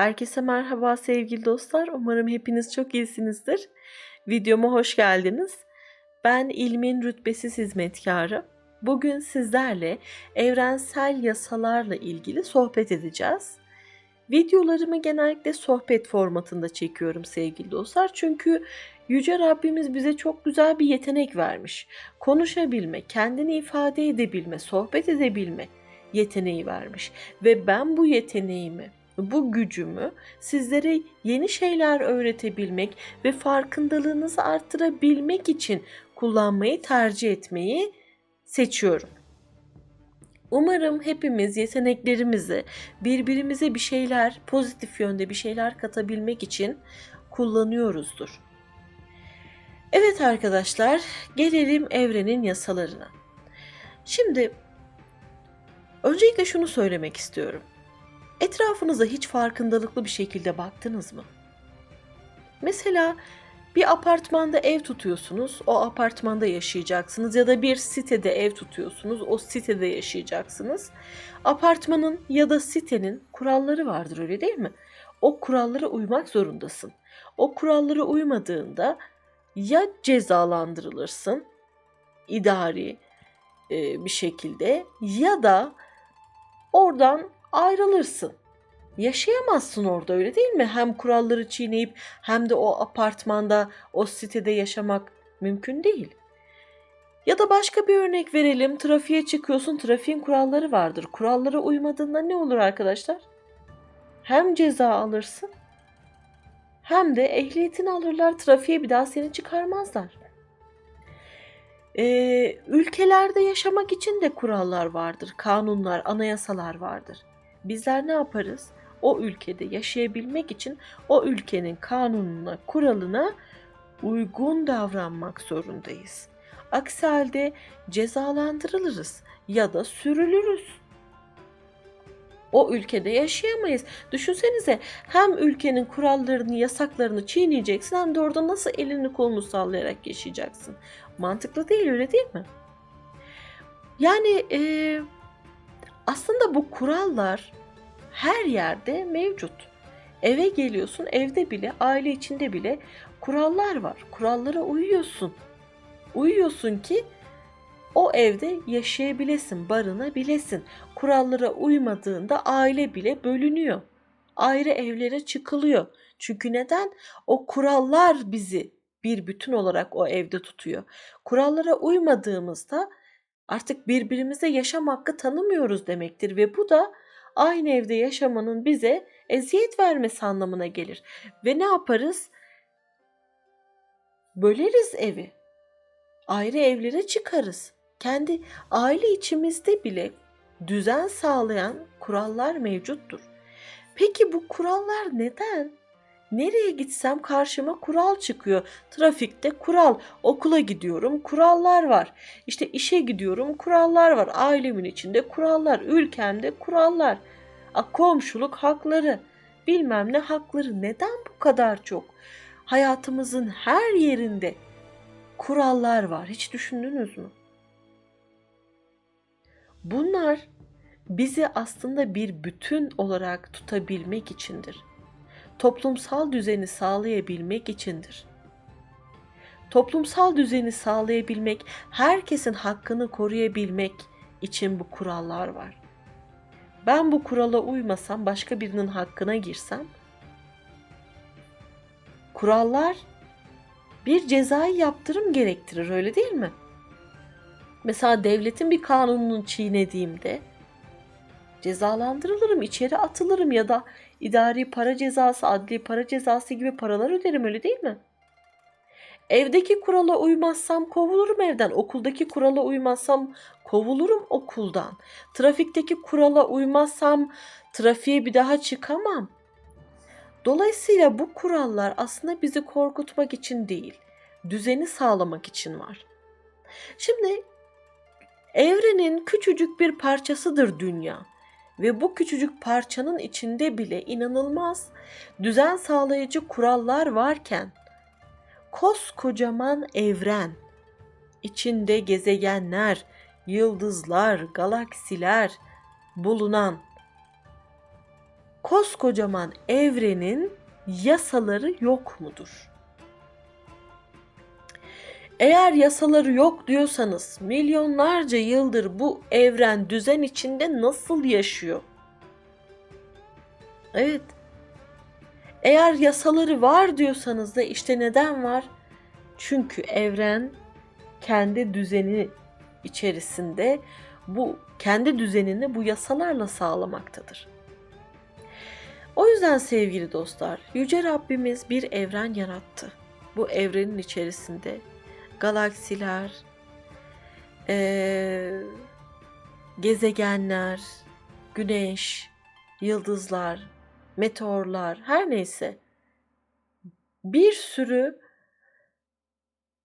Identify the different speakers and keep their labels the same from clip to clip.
Speaker 1: Herkese merhaba sevgili dostlar. Umarım hepiniz çok iyisinizdir. Videoma hoş geldiniz. Ben ilmin rütbesiz hizmetkarı. Bugün sizlerle evrensel yasalarla ilgili sohbet edeceğiz. Videolarımı genellikle sohbet formatında çekiyorum sevgili dostlar. Çünkü Yüce Rabbimiz bize çok güzel bir yetenek vermiş. Konuşabilme, kendini ifade edebilme, sohbet edebilme yeteneği vermiş. Ve ben bu yeteneğimi, bu gücümü sizlere yeni şeyler öğretebilmek ve farkındalığınızı arttırabilmek için kullanmayı tercih etmeyi seçiyorum. Umarım hepimiz yeteneklerimizi birbirimize bir şeyler, pozitif yönde bir şeyler katabilmek için kullanıyoruzdur. Evet arkadaşlar, gelelim evrenin yasalarına. Şimdi öncelikle şunu söylemek istiyorum. Etrafınıza hiç farkındalıklı bir şekilde baktınız mı? Mesela bir apartmanda ev tutuyorsunuz, o apartmanda yaşayacaksınız ya da bir sitede ev tutuyorsunuz, o sitede yaşayacaksınız. Apartmanın ya da sitenin kuralları vardır öyle değil mi? O kurallara uymak zorundasın. O kurallara uymadığında ya cezalandırılırsın idari bir şekilde ya da oradan ayrılırsın. Yaşayamazsın orada öyle değil mi? Hem kuralları çiğneyip hem de o apartmanda, o sitede yaşamak mümkün değil. Ya da başka bir örnek verelim. Trafiğe çıkıyorsun, trafiğin kuralları vardır. Kurallara uymadığında ne olur arkadaşlar? Hem ceza alırsın hem de ehliyetini alırlar. Trafiğe bir daha seni çıkarmazlar. Ee, ülkelerde yaşamak için de kurallar vardır, kanunlar, anayasalar vardır. Bizler ne yaparız? O ülkede yaşayabilmek için o ülkenin kanununa, kuralına uygun davranmak zorundayız. Aksi halde cezalandırılırız ya da sürülürüz. O ülkede yaşayamayız. Düşünsenize hem ülkenin kurallarını, yasaklarını çiğneyeceksin hem de orada nasıl elini kolunu sallayarak yaşayacaksın. Mantıklı değil öyle değil mi? Yani e, aslında bu kurallar her yerde mevcut. Eve geliyorsun, evde bile, aile içinde bile kurallar var. Kurallara uyuyorsun. Uyuyorsun ki o evde yaşayabilesin, barınabilesin. Kurallara uymadığında aile bile bölünüyor. Ayrı evlere çıkılıyor. Çünkü neden? O kurallar bizi bir bütün olarak o evde tutuyor. Kurallara uymadığımızda artık birbirimize yaşam hakkı tanımıyoruz demektir ve bu da aynı evde yaşamanın bize eziyet vermesi anlamına gelir. Ve ne yaparız? Böleriz evi. Ayrı evlere çıkarız. Kendi aile içimizde bile düzen sağlayan kurallar mevcuttur. Peki bu kurallar neden? Nereye gitsem karşıma kural çıkıyor. Trafikte kural, okula gidiyorum kurallar var. İşte işe gidiyorum kurallar var. Ailemin içinde kurallar, ülkemde kurallar. A, komşuluk hakları, bilmem ne hakları neden bu kadar çok? Hayatımızın her yerinde kurallar var. Hiç düşündünüz mü? Bunlar bizi aslında bir bütün olarak tutabilmek içindir. Toplumsal düzeni sağlayabilmek içindir. Toplumsal düzeni sağlayabilmek, herkesin hakkını koruyabilmek için bu kurallar var. Ben bu kurala uymasam, başka birinin hakkına girsem, kurallar bir cezai yaptırım gerektirir öyle değil mi? Mesela devletin bir kanununu çiğnediğimde cezalandırılırım, içeri atılırım ya da idari para cezası, adli para cezası gibi paralar öderim öyle değil mi? Evdeki kurala uymazsam kovulurum evden. Okuldaki kurala uymazsam kovulurum okuldan. Trafikteki kurala uymazsam trafiğe bir daha çıkamam. Dolayısıyla bu kurallar aslında bizi korkutmak için değil, düzeni sağlamak için var. Şimdi evrenin küçücük bir parçasıdır dünya ve bu küçücük parçanın içinde bile inanılmaz düzen sağlayıcı kurallar varken koskocaman evren içinde gezegenler, yıldızlar, galaksiler bulunan koskocaman evrenin yasaları yok mudur? Eğer yasaları yok diyorsanız milyonlarca yıldır bu evren düzen içinde nasıl yaşıyor? Evet. Eğer yasaları var diyorsanız da işte neden var? Çünkü evren kendi düzeni içerisinde bu kendi düzenini bu yasalarla sağlamaktadır. O yüzden sevgili dostlar, yüce Rabbimiz bir evren yarattı. Bu evrenin içerisinde galaksiler, eee, gezegenler, güneş, yıldızlar, meteorlar, her neyse bir sürü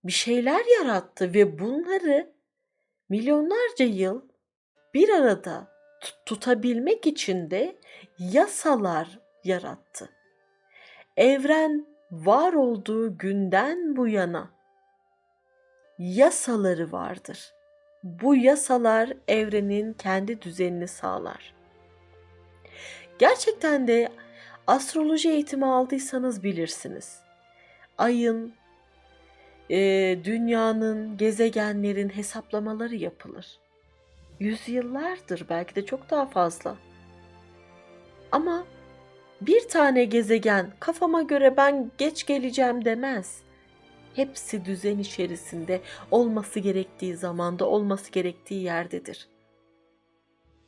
Speaker 1: bir şeyler yarattı ve bunları milyonlarca yıl bir arada tut- tutabilmek için de yasalar yarattı. Evren var olduğu günden bu yana yasaları vardır. Bu yasalar evrenin kendi düzenini sağlar. Gerçekten de astroloji eğitimi aldıysanız bilirsiniz. Ayın, e, dünyanın, gezegenlerin hesaplamaları yapılır. Yüzyıllardır belki de çok daha fazla. Ama bir tane gezegen kafama göre ben geç geleceğim demez. Hepsi düzen içerisinde olması gerektiği zamanda olması gerektiği yerdedir.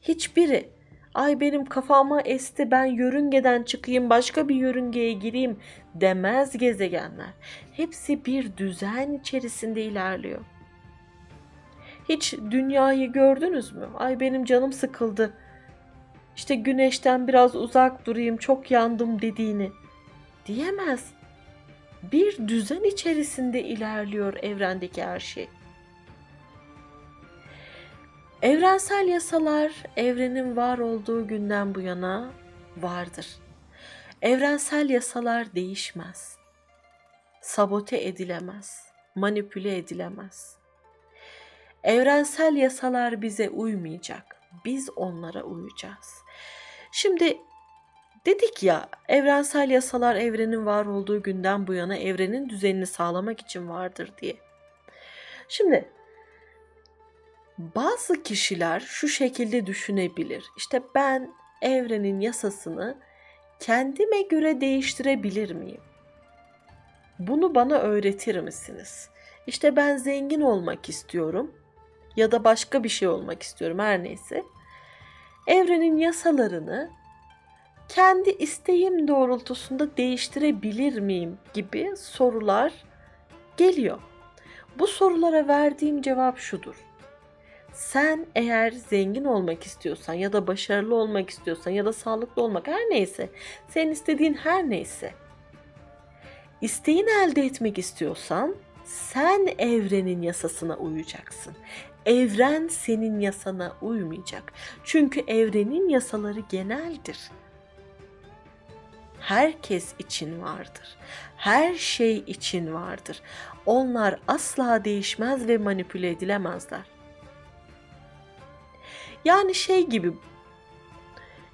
Speaker 1: Hiçbiri ay benim kafama esti ben yörüngeden çıkayım başka bir yörüngeye gireyim demez gezegenler. Hepsi bir düzen içerisinde ilerliyor. Hiç dünyayı gördünüz mü? Ay benim canım sıkıldı. İşte güneşten biraz uzak durayım, çok yandım dediğini diyemez. Bir düzen içerisinde ilerliyor evrendeki her şey. Evrensel yasalar evrenin var olduğu günden bu yana vardır. Evrensel yasalar değişmez. Sabote edilemez, manipüle edilemez. Evrensel yasalar bize uymayacak. Biz onlara uyacağız. Şimdi dedik ya evrensel yasalar evrenin var olduğu günden bu yana evrenin düzenini sağlamak için vardır diye. Şimdi bazı kişiler şu şekilde düşünebilir. İşte ben evrenin yasasını kendime göre değiştirebilir miyim? Bunu bana öğretir misiniz? İşte ben zengin olmak istiyorum ya da başka bir şey olmak istiyorum her neyse. Evrenin yasalarını kendi isteğim doğrultusunda değiştirebilir miyim gibi sorular geliyor. Bu sorulara verdiğim cevap şudur. Sen eğer zengin olmak istiyorsan ya da başarılı olmak istiyorsan ya da sağlıklı olmak her neyse, senin istediğin her neyse. İsteğini elde etmek istiyorsan sen evrenin yasasına uyacaksın. Evren senin yasana uymayacak. Çünkü evrenin yasaları geneldir. Herkes için vardır. Her şey için vardır. Onlar asla değişmez ve manipüle edilemezler. Yani şey gibi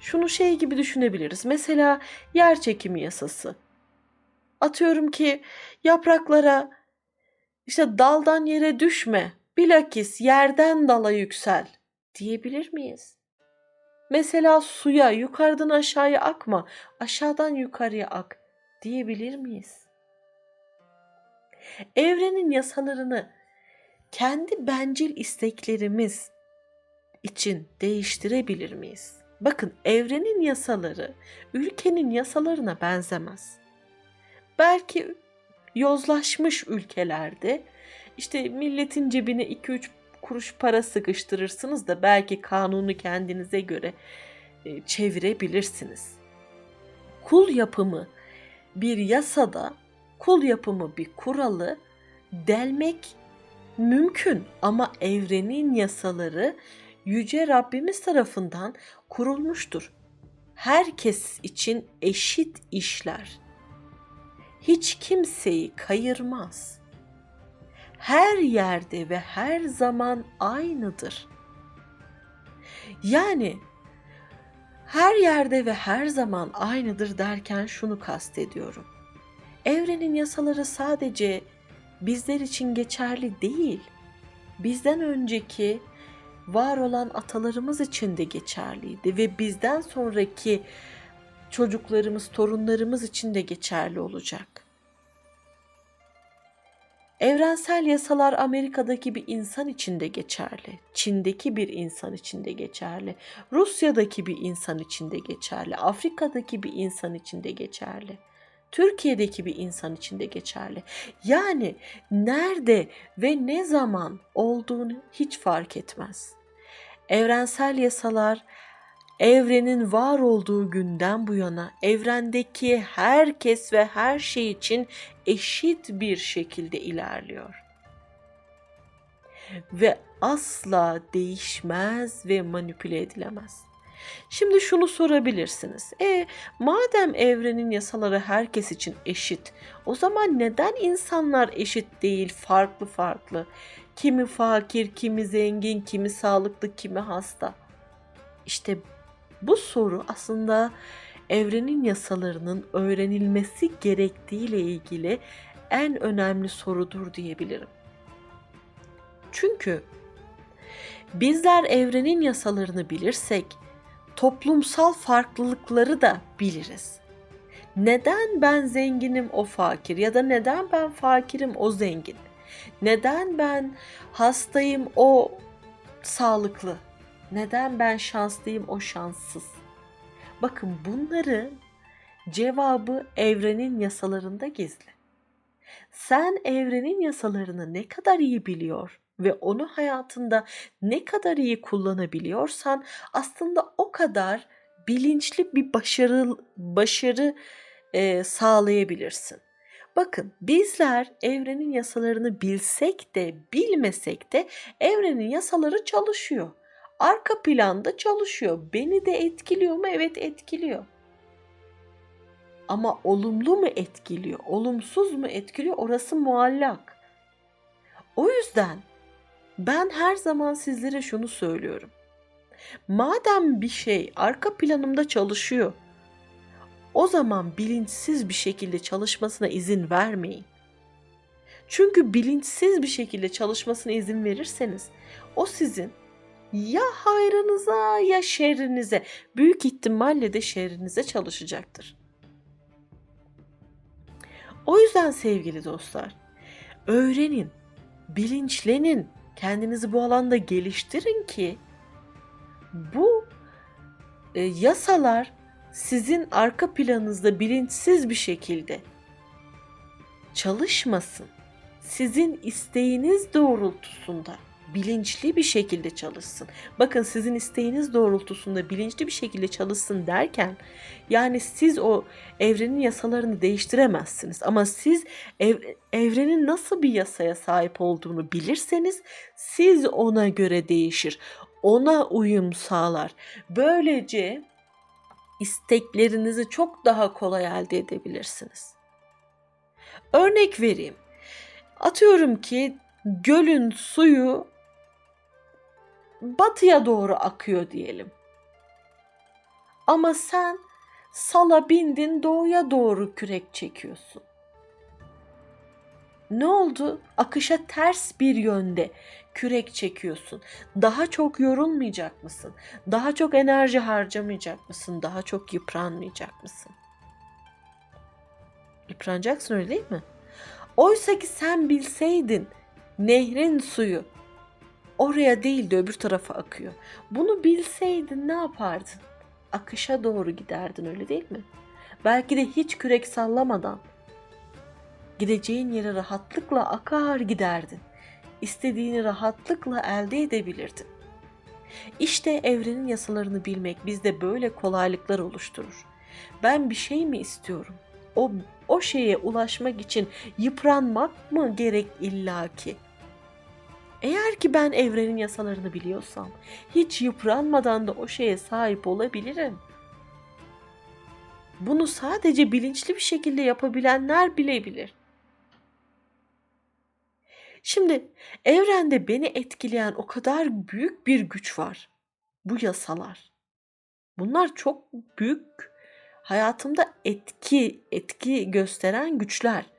Speaker 1: şunu şey gibi düşünebiliriz. Mesela yer çekimi yasası. Atıyorum ki yapraklara işte daldan yere düşme, bilakis yerden dala yüksel diyebilir miyiz? Mesela suya yukarıdan aşağıya akma, aşağıdan yukarıya ak diyebilir miyiz? Evrenin yasalarını kendi bencil isteklerimiz için değiştirebilir miyiz? Bakın evrenin yasaları ülkenin yasalarına benzemez. Belki yozlaşmış ülkelerde işte milletin cebine 2-3 kuruş para sıkıştırırsınız da belki kanunu kendinize göre e, çevirebilirsiniz. Kul yapımı bir yasada kul yapımı bir kuralı delmek mümkün ama evrenin yasaları yüce Rabbimiz tarafından kurulmuştur. Herkes için eşit işler. Hiç kimseyi kayırmaz. Her yerde ve her zaman aynıdır. Yani Her yerde ve her zaman aynıdır derken şunu kastediyorum. Evrenin yasaları sadece bizler için geçerli değil. Bizden önceki var olan atalarımız için de geçerliydi ve bizden sonraki çocuklarımız, torunlarımız için de geçerli olacak. Evrensel yasalar Amerika'daki bir insan için de geçerli, Çin'deki bir insan için de geçerli, Rusya'daki bir insan için de geçerli, Afrika'daki bir insan için de geçerli. Türkiye'deki bir insan için de geçerli. Yani nerede ve ne zaman olduğunu hiç fark etmez. Evrensel yasalar evrenin var olduğu günden bu yana evrendeki herkes ve her şey için eşit bir şekilde ilerliyor. Ve asla değişmez ve manipüle edilemez. Şimdi şunu sorabilirsiniz. E madem evrenin yasaları herkes için eşit, o zaman neden insanlar eşit değil, farklı farklı? Kimi fakir, kimi zengin, kimi sağlıklı, kimi hasta? İşte bu soru aslında evrenin yasalarının öğrenilmesi gerektiğiyle ilgili en önemli sorudur diyebilirim. Çünkü bizler evrenin yasalarını bilirsek toplumsal farklılıkları da biliriz. Neden ben zenginim o fakir ya da neden ben fakirim o zengin? Neden ben hastayım o sağlıklı? Neden ben şanslıyım o şanssız? Bakın bunları cevabı evrenin yasalarında gizli. Sen evrenin yasalarını ne kadar iyi biliyor ve onu hayatında ne kadar iyi kullanabiliyorsan aslında o kadar bilinçli bir başarı başarı e, sağlayabilirsin. Bakın bizler evrenin yasalarını bilsek de bilmesek de evrenin yasaları çalışıyor. Arka planda çalışıyor. Beni de etkiliyor mu? Evet etkiliyor. Ama olumlu mu etkiliyor? Olumsuz mu etkiliyor? Orası muallak. O yüzden ben her zaman sizlere şunu söylüyorum. Madem bir şey arka planımda çalışıyor, o zaman bilinçsiz bir şekilde çalışmasına izin vermeyin. Çünkü bilinçsiz bir şekilde çalışmasına izin verirseniz o sizin ya hayrınıza ya şerrinize büyük ihtimalle de şerrinize çalışacaktır. O yüzden sevgili dostlar, öğrenin, bilinçlenin, kendinizi bu alanda geliştirin ki bu e, yasalar sizin arka planınızda bilinçsiz bir şekilde çalışmasın. Sizin isteğiniz doğrultusunda bilinçli bir şekilde çalışsın. Bakın sizin isteğiniz doğrultusunda bilinçli bir şekilde çalışsın derken yani siz o evrenin yasalarını değiştiremezsiniz ama siz ev, evrenin nasıl bir yasaya sahip olduğunu bilirseniz siz ona göre değişir. Ona uyum sağlar. Böylece isteklerinizi çok daha kolay elde edebilirsiniz. Örnek vereyim. Atıyorum ki gölün suyu batıya doğru akıyor diyelim. Ama sen sala bindin doğuya doğru kürek çekiyorsun. Ne oldu? Akışa ters bir yönde kürek çekiyorsun. Daha çok yorulmayacak mısın? Daha çok enerji harcamayacak mısın? Daha çok yıpranmayacak mısın? Yıpranacaksın öyle değil mi? Oysa ki sen bilseydin nehrin suyu oraya değil de öbür tarafa akıyor. Bunu bilseydin ne yapardın? Akışa doğru giderdin öyle değil mi? Belki de hiç kürek sallamadan gideceğin yere rahatlıkla akar giderdin. İstediğini rahatlıkla elde edebilirdin. İşte evrenin yasalarını bilmek bizde böyle kolaylıklar oluşturur. Ben bir şey mi istiyorum? O o şeye ulaşmak için yıpranmak mı gerek illaki? Eğer ki ben evrenin yasalarını biliyorsam, hiç yıpranmadan da o şeye sahip olabilirim. Bunu sadece bilinçli bir şekilde yapabilenler bilebilir. Şimdi evrende beni etkileyen o kadar büyük bir güç var. Bu yasalar. Bunlar çok büyük hayatımda etki etki gösteren güçler.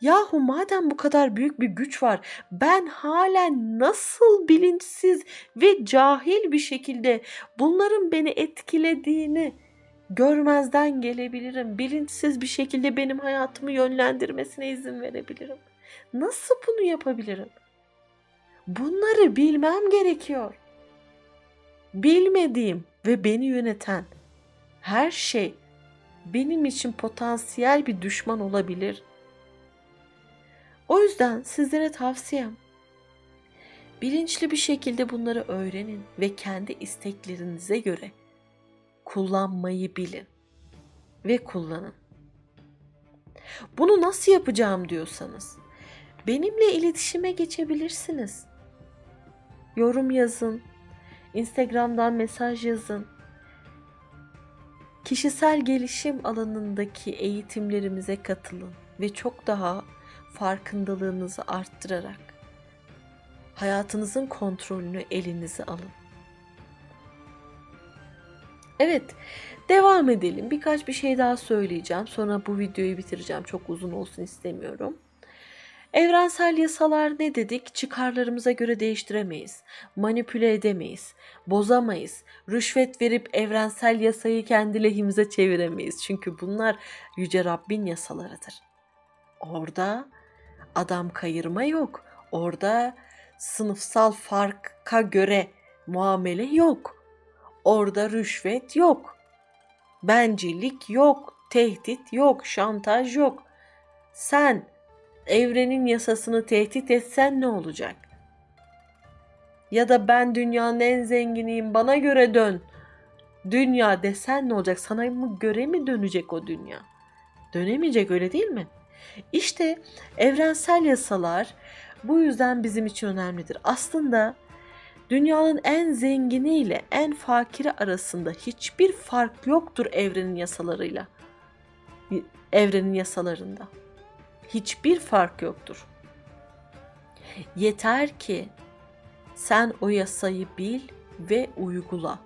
Speaker 1: Yahu madem bu kadar büyük bir güç var, ben halen nasıl bilinçsiz ve cahil bir şekilde bunların beni etkilediğini görmezden gelebilirim. Bilinçsiz bir şekilde benim hayatımı yönlendirmesine izin verebilirim. Nasıl bunu yapabilirim? Bunları bilmem gerekiyor. Bilmediğim ve beni yöneten her şey benim için potansiyel bir düşman olabilir. O yüzden sizlere tavsiyem bilinçli bir şekilde bunları öğrenin ve kendi isteklerinize göre kullanmayı bilin ve kullanın. Bunu nasıl yapacağım diyorsanız benimle iletişime geçebilirsiniz. Yorum yazın, Instagram'dan mesaj yazın. Kişisel gelişim alanındaki eğitimlerimize katılın ve çok daha farkındalığınızı arttırarak hayatınızın kontrolünü elinize alın. Evet, devam edelim. Birkaç bir şey daha söyleyeceğim. Sonra bu videoyu bitireceğim. Çok uzun olsun istemiyorum. Evrensel yasalar ne dedik? Çıkarlarımıza göre değiştiremeyiz. Manipüle edemeyiz. Bozamayız. Rüşvet verip evrensel yasayı kendi lehimize çeviremeyiz. Çünkü bunlar Yüce Rabbin yasalarıdır. Orada adam kayırma yok. Orada sınıfsal farka göre muamele yok. Orada rüşvet yok. Bencillik yok. Tehdit yok. Şantaj yok. Sen evrenin yasasını tehdit etsen ne olacak? Ya da ben dünyanın en zenginiyim bana göre dön. Dünya desen ne olacak? Sana mı göre mi dönecek o dünya? Dönemeyecek öyle değil mi? İşte evrensel yasalar bu yüzden bizim için önemlidir. Aslında dünyanın en zengini ile en fakiri arasında hiçbir fark yoktur evrenin yasalarıyla. Evrenin yasalarında. Hiçbir fark yoktur. Yeter ki sen o yasayı bil ve uygula.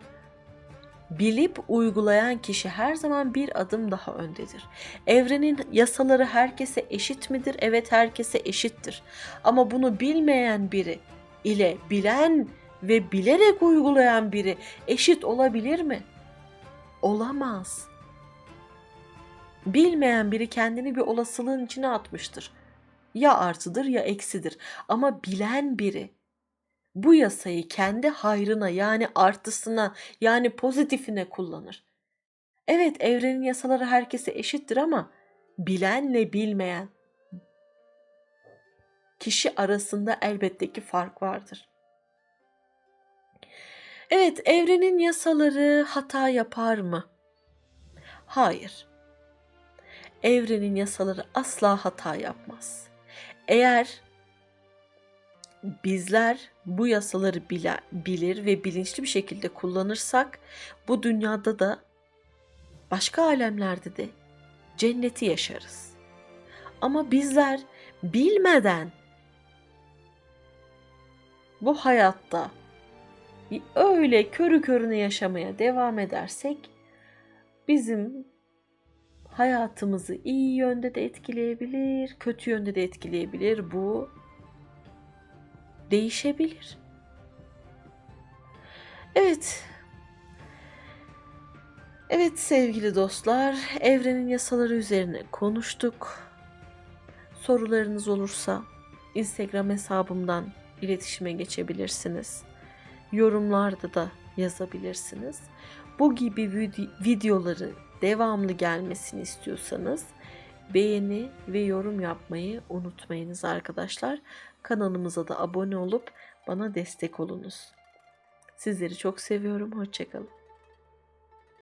Speaker 1: Bilip uygulayan kişi her zaman bir adım daha öndedir. Evrenin yasaları herkese eşit midir? Evet herkese eşittir. Ama bunu bilmeyen biri ile bilen ve bilerek uygulayan biri eşit olabilir mi? Olamaz. Bilmeyen biri kendini bir olasılığın içine atmıştır. Ya artıdır ya eksidir. Ama bilen biri bu yasayı kendi hayrına yani artısına yani pozitifine kullanır. Evet evrenin yasaları herkese eşittir ama bilenle bilmeyen kişi arasında elbette ki fark vardır. Evet evrenin yasaları hata yapar mı? Hayır. Evrenin yasaları asla hata yapmaz. Eğer bizler bu yasaları bile, bilir ve bilinçli bir şekilde kullanırsak bu dünyada da başka alemlerde de cenneti yaşarız. Ama bizler bilmeden bu hayatta öyle körü körüne yaşamaya devam edersek bizim hayatımızı iyi yönde de etkileyebilir, kötü yönde de etkileyebilir. Bu değişebilir. Evet. Evet sevgili dostlar, evrenin yasaları üzerine konuştuk. Sorularınız olursa Instagram hesabımdan iletişime geçebilirsiniz. Yorumlarda da yazabilirsiniz. Bu gibi videoları devamlı gelmesini istiyorsanız beğeni ve yorum yapmayı unutmayınız arkadaşlar. Kanalımıza da abone olup bana destek olunuz. Sizleri çok seviyorum. Hoşçakalın.